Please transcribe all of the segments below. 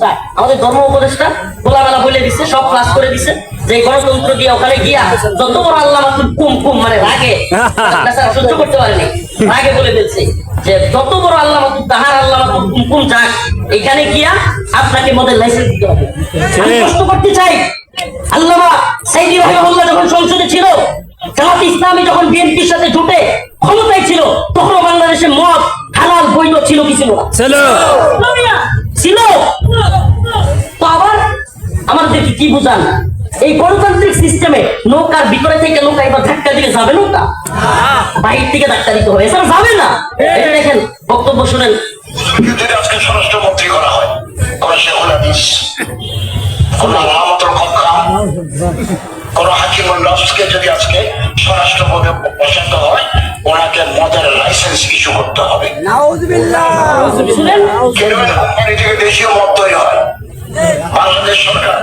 চায়। আমাদের ধর্ম উপদেষ্টা খোলামেলা বলে দিচ্ছে সব ক্লাস করে দিচ্ছে যে গণতন্ত্র দিয়ে ওখানে গিয়া যত বড় আল্লাহ কুম কুম মানে রাগে সহ্য করতে পারেনি রাগে বলে ফেলছে যে যত বড় আল্লাহ তাহার আল্লাহ কুম কুম যাক এখানে গিয়া আপনাকে মদের লাইসেন্স দিতে হবে। আমি প্রশ্ন করতে চাই। আল্লাহ সাইদি রহমাল্লাহ যখন সংসদে ছিল জামাত ইসলামী যখন বিএনপির সাথে জুটে ক্ষমতায় ছিল তখন বাংলাদেশে মদ হালাল বৈধ ছিল কি ছিল। না? ছিল? আবার আমাদেরকে কি বুঝান? এই গণতান্ত্রিক সিস্টেমে নৌকার ভিতরে থেকে নৌকা এবার ধাক্কা দিলে যাবে নৌকা? বাইর থেকে ধাক্কা দিতে হবে। এছাড়া যাবে না। এটা দেখেন, বক্তব্য শুনেন। আজকে স্বরাষ্ট্রমন্ত্রী করা হয় কোন শেখুল হাদিস কোন হাকিমুল নফসকে যদি আজকে স্বরাষ্ট্র পদে বসাতে হয় ওনাকে মদের লাইসেন্স ইস্যু করতে হবে। কোম্পানি থেকে দেশীয় মদ তৈরি হয়। বাংলাদেশ সরকার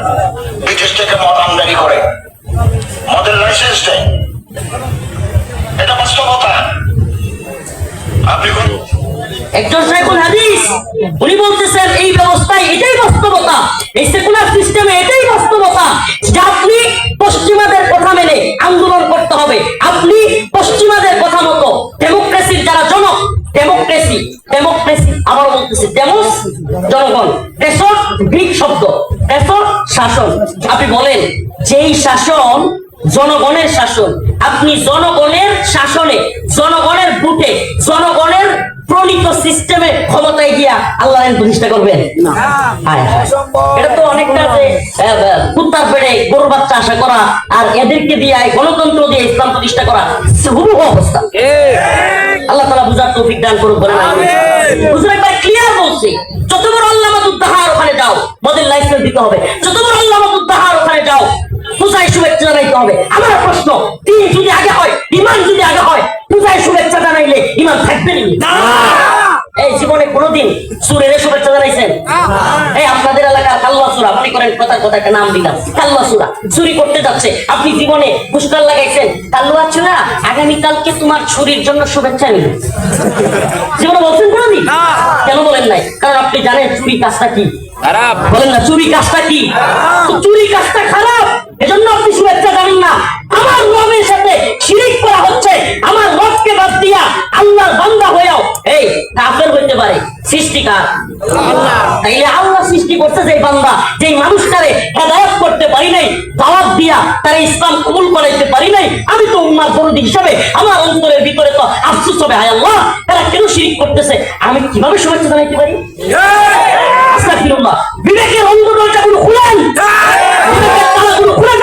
বিদেশ থেকে মদ আমদানি করে। মদের লাইসেন্স দেয়। এটা বাস্তবতা। আপনি কোন একজন সাইকুল হাদিস উনি বলতেছেন এই ব্যবস্থায় এটাই বাস্তবতা। এই সেকুলার সিস্টেমে এটাই বাস্তবতা। যে আপনি পশ্চিমাদের কথা মেনে আন্দোলন করতে হবে। আপনি পশ্চিমাদের কথা মতো ডেমোক্রেসির যারা জনক ডেমোক্রেসি ডেমোক্রেসি আবার বলতেছি ডেমোস জনগণ, দেশর গ্রিক শব্দ, দেশর শাসন। আপনি বলেন, যেই শাসন জনগণের শাসন, আপনি জনগণের শাসনে, জনগণের বুটে জনগণের প্রণীত সিস্টেমে ক্ষমতায় গিয়া আল্লাহ প্রতিষ্ঠা করবেন। এটা তো অনেকটা যে কুত্তার পেড়ে গরুর বাচ্চা আশা করা আর এদেরকে দিয়ে গণতন্ত্র দিয়ে ইসলাম প্রতিষ্ঠা করা হুবহু অবস্থা। আল্লাহ তালা বুঝার তৌফিক দান করুক বলেন হুজুর একবার ক্লিয়ার বলছে যত বড় আল্লাহ মাতুদ্দাহার ওখানে যাও মদের লাইসেন্স দিতে হবে। যত বড় আল্লাহ মাতুদ্দাহার ওখানে যাও পূজায় শুভেচ্ছা জানাইতে হবে। আমার প্রশ্ন দিন যদি আগে হয় ইমান যদি আগে হয় পূজায় শুভেচ্ছা জানাইলে ইমান থাকবে না? এই জীবনে কোনোদিন সুরের শুভেচ্ছা জানাইছেন? এই আপনাদের এলাকার কাল্লা সুরা মনে করেন কথার কথা একটা নাম দিলাম কাল্লা সুরা। চুরি করতে যাচ্ছে। আপনি জীবনে পুষ্কার লাগাইছেন। কাল্লুয়া চূড়া আগামীকালকে তোমার ছুরির জন্য শুভেচ্ছা নিল জীবনে বলছেন কোনোদিন? কেন বলেন নাই? কারণ আপনি জানেন চুরি কাজটা কি। খারাপ। বলেন না চুরি কাজটা কি? চুরি কাজটা খারাপ। এজন্য আপনি শুভেচ্ছা জানেন না। আমার রবের সাথে শিরিক করা হচ্ছে। আমার রবকে বাদ দিয়া আল্লাহর বান্দা হয়েও এই কাফের হইতে পারে। সৃষ্টিকার তাইলে আল্লাহ সৃষ্টি করছে যে বান্দা যে মানুষটারে হেদায়ত করতে পারি নাই দাওয়াত দিয়া তারা ইসলাম কবুল করাইতে পারি নাই আমি তো উম্মার দরদি হিসাবে আমার অন্তরের ভিতরে তো আফসোস হবে হায় আল্লাহ তারা কেন শিরিক করতেছে? আমি কীভাবে শুভেচ্ছা জানাইতে পারি? বিবেকের দরজাগুলো খুলেন তালাগুলো খুলে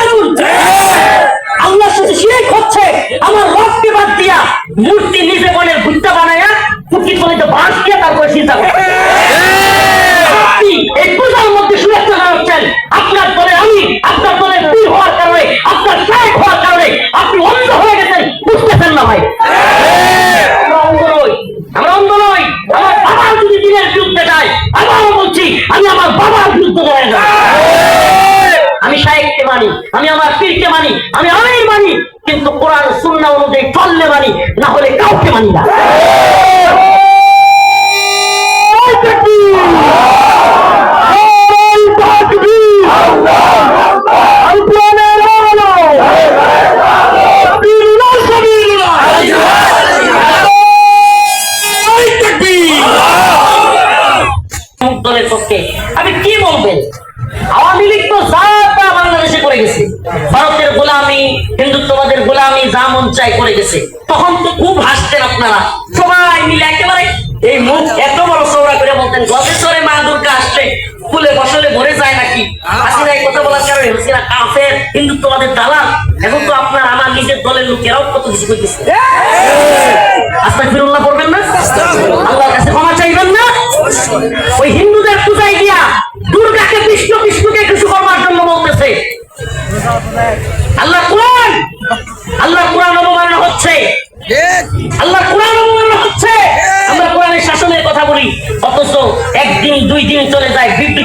মধ্যে শুভেচ্ছা আপনার দলে আমি, আপনার দলে পীর হওয়ার কারণে, আপনার শায়েখ হওয়ার কারণে আপনি অন্ধ হয়ে গেছেন, বুঝতেছেন না ভাই আমরা অন্ধ নই আমরা অন্ধ নই আমার বাবা যদি দিনের বিরুদ্ধে যায় আবারও বলছি আমি আমার বাবার বিরুদ্ধে যায় না আমি শায়েককে মানি আমি আমার পীরকে মানি, আমি আমির মানি, কিন্তু কোরআন, সুন্না অনুযায়ী চললে মানি, না হলে কাউকে মানি না। হাসতেন আপনারা? সবাই মিলে একেবারে এই মুখ এত বড় চৌড়া করে বলতেন গবেষরে মা দুর্গা আসছে ফুলে ফসলে ভরে যায় নাকি? হাসিনা এই কথা বলার কারণে হাসিনা কাফের হিন্দুত্ববাদের দালাল। এখন তো আপনার আমার নিজের দলের লোকেরাও কত কিছু করতেছে আস্তা ফিরুল্লাহ পড়বেন না? আল্লাহর কাছে ক্ষমা চাইবেন না? ওই হিন্দুদের পূজায়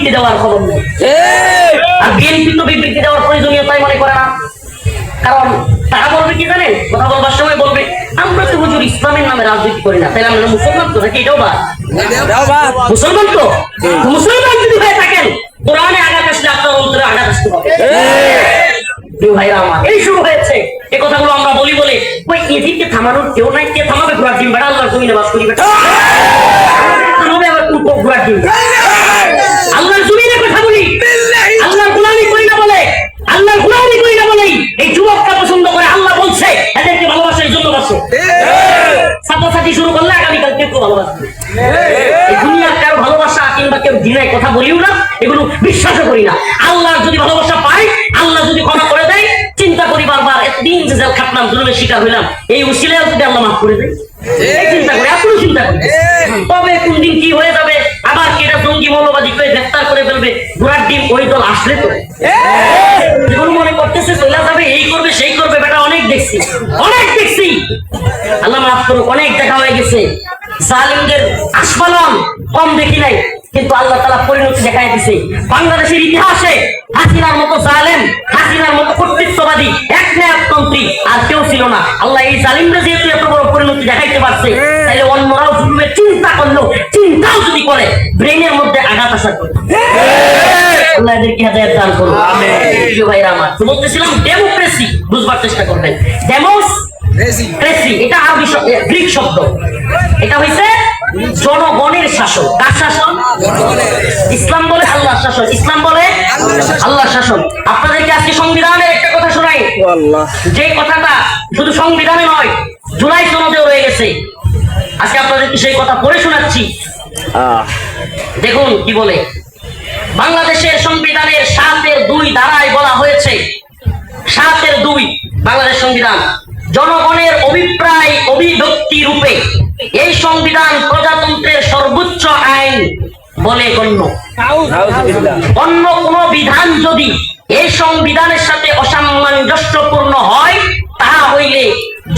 বিবৃতি দেওয়ার খবর নেই। আর বিএনপি তো বিবৃতি দেওয়ার প্রয়োজনীয়তাই মনে করে না। কারণ তারা বলবে কি জানেন? কথা বলবার সময় বলবে আমরা তো হুজুর ইসলামের নামে রাজনীতি করি না। তাহলে আমরা মুসলমান তো নাকি? এটাও বাদ। মুসলমান তো? মুসলমান যদি হয়ে থাকেন কোরআনে আঘাত আসলে আপনার অন্তরে আঘাত আসতে হবে এই! শুরু হয়েছে। এই কথাগুলো আমরা বলি বলে ওই এদিকে থামানোর কেউ নাই কে থামাবে? ঘোরার ডিম বেটা আল্লাহর জমিনে বাস করিবে। ঘোড়ার ডিম আল্লাহর জমিনে কথা বলি। আল্লাহর গোলামি করি না বলে, আল্লাহর গোলামি করি না বলেই এই যুবকটা পছন্দ করে আল্লাহ বলছে, এদেরকে ভালোবাসে এই জন্য বাসে ছাত্রছাত্রী শুরু করলে আগামীকাল কেউ কেউ ভালোবাসবে। দুনিয়ার কারও ভালোবাসা কিংবা কেউ দিনের কথা বলিও না, এগুলো বিশ্বাসও করি না। আল্লাহর যদি ভালোবাসা পাই, আল্লাহ যদি ক্ষমা করে দেয়, চিন্তা করি বারবার, এতদিন যে জেল খাটলাম, জুলুমের শিকার হইলাম, এই উসিলে যদি আল্লাহ মাফ করে দেয়। চিন্তা করি, এখনও চিন্তা করি। তবে কোন দিন কি হয়ে যাবে? আবার কেটা জঙ্গি মৌলবাদী করে গ্রেফতার করে ফেলবে? ঘোড়ার ডিম ওই দল আসলে তো। মনে করতেছে চলে যাবে, এই করবে, সেই করবে, বেটা, অনেক দেখছি। অনেক দেখছি। আল্লাহ মাফ করুক, অনেক দেখা হয়ে গেছে। জালিমদের আসফালন কম দেখি নাই। কিন্তু আল্লাহ তালা পরিণতি দেখাই দিছে। বাংলাদেশের ইতিহাসে হাসিনার মতো জালেম হাসিনার মতো কর্তৃত্ববাদী এক ন্যায়তন্ত্রী আর কেউ ছিল না। আল্লাহ এই জালিমরা যেহেতু এত বড় পরিণতি দেখাইতে পারছে তাহলে অন্যরাও জুলুমের চিন্তা করল চিন্তাও যদি করে ব্রেনের মধ্যে আঘাত আসা করে আল্লাহ এদেরকে হেদায়েত দান করুন। প্রিয় ভাইরা আমার তো বলতেছিলাম ডেমোক্রেসি বুঝবার চেষ্টা করবেন। ডেমোস ক্রেসি এটা আরবি গ্রিক শব্দ। এটা হইছে জনগণের শাসন। কার শাসন? ইসলাম বলে আল্লাহ শাসন। ইসলাম বলে আল্লাহ শাসন। আপনাদেরকে আজকে সংবিধানের একটা কথা শোনাই। যে কথাটা শুধু সংবিধানে নয় জুলাই সনদেও রয়ে গেছে। আজকে আপনাদেরকে সেই কথা পড়ে শোনাচ্ছি। দেখুন কি বলে। বাংলাদেশের সংবিধানের সাতের দুই ধারায় বলা হয়েছে সাতের দুই বাংলাদেশ সংবিধান। জনগণের অভিপ্রায় অভিব্যক্তি রূপে এই সংবিধান প্রজাতন্ত্রের সর্বোচ্চ আইন বলে গণ্য। অন্য কোন বিধান যদি এই সংবিধানের সাথে অসামঞ্জস্যপূর্ণ হয় তাহা হইলে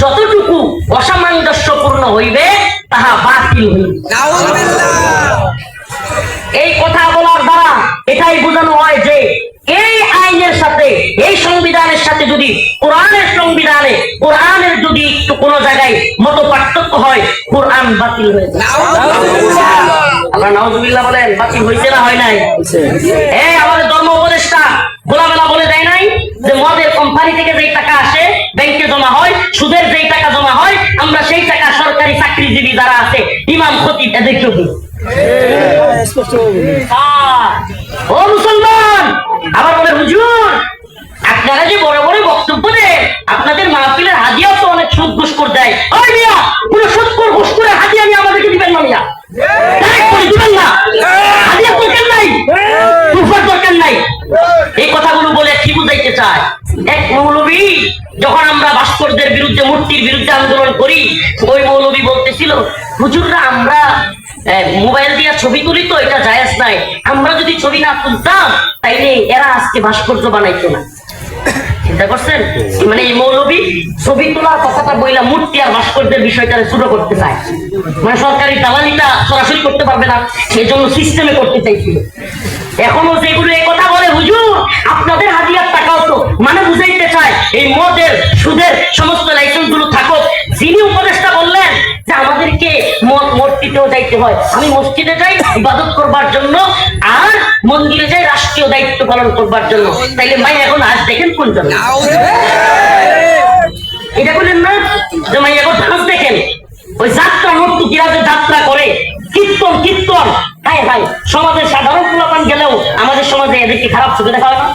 যতটুকু অসামঞ্জস্যপূর্ণ হইবে তাহা বাতিল হইবে। এই কথা বলার দ্বারা এটাই বোঝানো হয় যে সাথে এই সংবিধানের সাথে যদি কোরআনের সংবিধানে কোরআনের যদি একটু কোন জায়গায় মত পার্থক্য হয় কোরআন বাতিল হয়ে যায় আপনার নওয়াজুবিল্লাহ বলেন বাতিল হয়েছে না হয় নাই? আমাদের ধর্ম উপদেষ্টা গোলামেলা বলে দেয় নাই যে মদের কোম্পানি থেকে টাকা আসে ব্যাংকে জমা হয় সুদের যেই টাকা জমা হয় আমরা সেই টাকা সরকারি চাকরিজীবী যারা আছে ইমাম খতিব এদেরকেও দিই। আহ, ও মুসলমান! আবার বলে, হুজুর, আপনারা যে বড় বড় বক্তব্য দেন, আপনাদের মাহফিলের হাদিয়াও তো অনেক সুদ ঘুষ করে দেয়। ওই মিয়া কোন সুদ করে ঘুষ করে হাদিয়া নিয়ে আমাদেরকে দিবেন না। মিয়া এই কথাগুলো বলে কি চায়? এক মৌলবী, যখন আমরা ভাস্করদের বিরুদ্ধে, মূর্তির বিরুদ্ধে আন্দোলন করি, ওই মৌলবী বলতেছিল, হুজুররা, আমরা মোবাইল দিয়ে ছবি তুলি তো, এটা জায়েজ নাই। আমরা যদি ছবি না তুলতাম, তাইলে এরা আজকে ভাস্কর্য বানাইতো না। চিন্তা করছেন? মানে এই মৌলবী ছবি তোলার কথাটা বইলা মূর্তি আর বিষয়টা করতে চায়। মানে সরকারি দালালিটা সরাসরি করতে পারবে না সেই জন্য সিস্টেমে করতে চাইছিল। এখনও যেগুলো এই কথা বলে, হুজুর, আপনাদের হাজিয়ার টাকাও তো। মানে বুঝাইতে চায়, এই মদের, সুদের সমস্ত লাইসেন্সগুলো থাকুক। যিনি উপদেষ্টা বললেন যে আমাদেরকে মসজিদেও যাইতে হয়। আমি মসজিদে যাই, ইবাদত করবার জন্য, আর মন্দিরে যাই, রাষ্ট্রীয় দায়িত্ব পালন করবার জন্য। তাইলে ভাই, এখন আজ দেখেন কোন জন্য এটা বললেন না, যে ভাই, এখন ডান্স দেখেন। ওই যাত্রা নর্তকীরা যে যাত্রা করে? কীর্তন কীর্তন। হাই হাই সমাজের সাধারণ পোলাপান গেলেও আমাদের সমাজে এদেরকে খারাপ চোখে দেখা হয় না?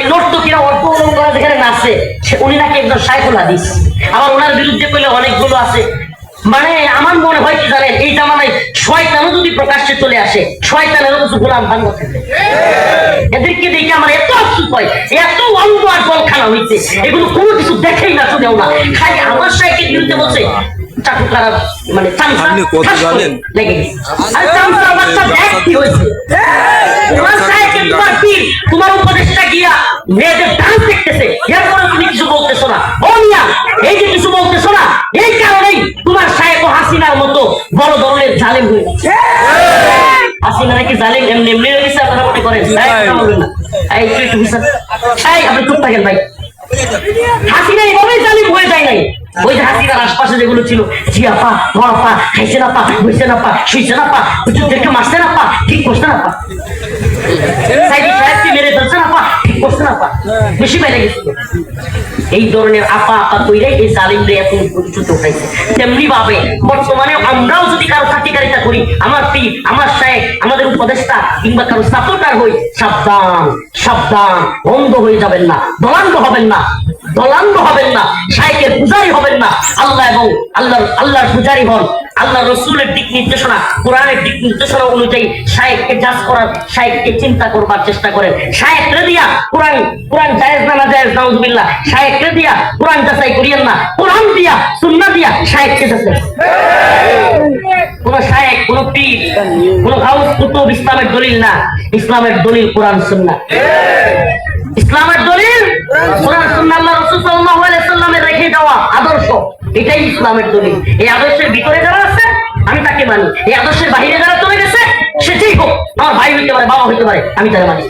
এই নর্তকীরা অল্প অলঙ্কার যেখানে নাচে উনি নাকি একজন সাইকুল হাদিস। আবার ওনার বিরুদ্ধে পেলে অনেকগুলো আছে। মানে আমার মনে হয় কি জানেন এই জামানায় শয়তানও যদি প্রকাশ্যে চলে আসে শয়তানেরও কিছু গোলাম ভাঙ্গ থাকে এদেরকে দেখে আমার এত আফসুস হয় এত অন্ধ আর জলখানা হইছে এগুলো কোনো কিছু দেখেই না শুনেও না। খালি আমার সাইকেল বিরুদ্ধে বসে চাকু খারাপ মানে চামচা আপনি কত ঠাস করে জানেন? লেগে গেছে। আর চামচা বাচ্চা দেখ কি হয়েছে। তোমার উপদেশটা গিয়া মেয়েদের ডান্স দেখতেছে এরপরে তুমি কিছু বলতেছো না। ও মিয়া এই যে কিছু বলতেছো না এই কারণেই তোমার সাহেব হাসিনার মতো বড় ধরনের জালেম হয়ে গেছে। হাসিনা নাকি জালেম এমনি এমনি হয়ে গেছে আপনারা মনে করেন। এই, না। এই, একটু একটু এই, আপনি চুপ থাকেন ভাই। হাসিনা এইভাবেই জালিম হয়ে যায় নাই। ওই যে আশপাশে যেগুলো ছিল জিয়া পা পা খাইছে না পা না পা শুইছে না পা মারছে না পা ঠিক করছে না পা পা বর্তমানে আমরাও যদি কারও সাথীকারিতা করি, আমার পীর, আমার সাহেব আমাদের উপদেষ্টা কিংবা কারও সাপোর্টার হই, সাবধান সাবধান, অন্ধ হয়ে যাবেন না দলাঙ্গ হবেন না দলাঙ্গ হবেন না। না আল্লাহ এবং আল্লাহর আল্লাহর পূজারি হন। আল্লাহ রসুলের দিক নির্দেশনা, কোরআনের দিক নির্দেশনা অনুযায়ী শাহেককে জাজ করার শাহেককে চিন্তা করবার চেষ্টা করেন। শাহেকরে দিয়া কোরআন কোরআন জায়েজ না না জায়েজ, নাউজুবিল্লাহ। শাহেকরে দিয়া কোরআন যাচাই করিয়েন না। কোরআন দিয়া, সুন্নাহ দিয়া শাহেককে যাচাই কোন শায়েক, কোন পীর, কোন গাউস কুতুব ইসলামের দলিল না। ইসলামের দলিল কোরআন, সুন্নাহ। ইসলামের দলিল কোরআন আল্লাহ রাসূল সাল্লাল্লাহু সাল্লামের রেখে দেওয়া আদর্শ। এটাই ইসলামের দলিল এই আদর্শের ভিতরে যারা আছে আমি তাকে মানি এই আদর্শের বাইরে যারা চলে গেছে সেটাই হোক আমার ভাই হইতে পারে বাবা হইতে পারে আমি তাকে মানি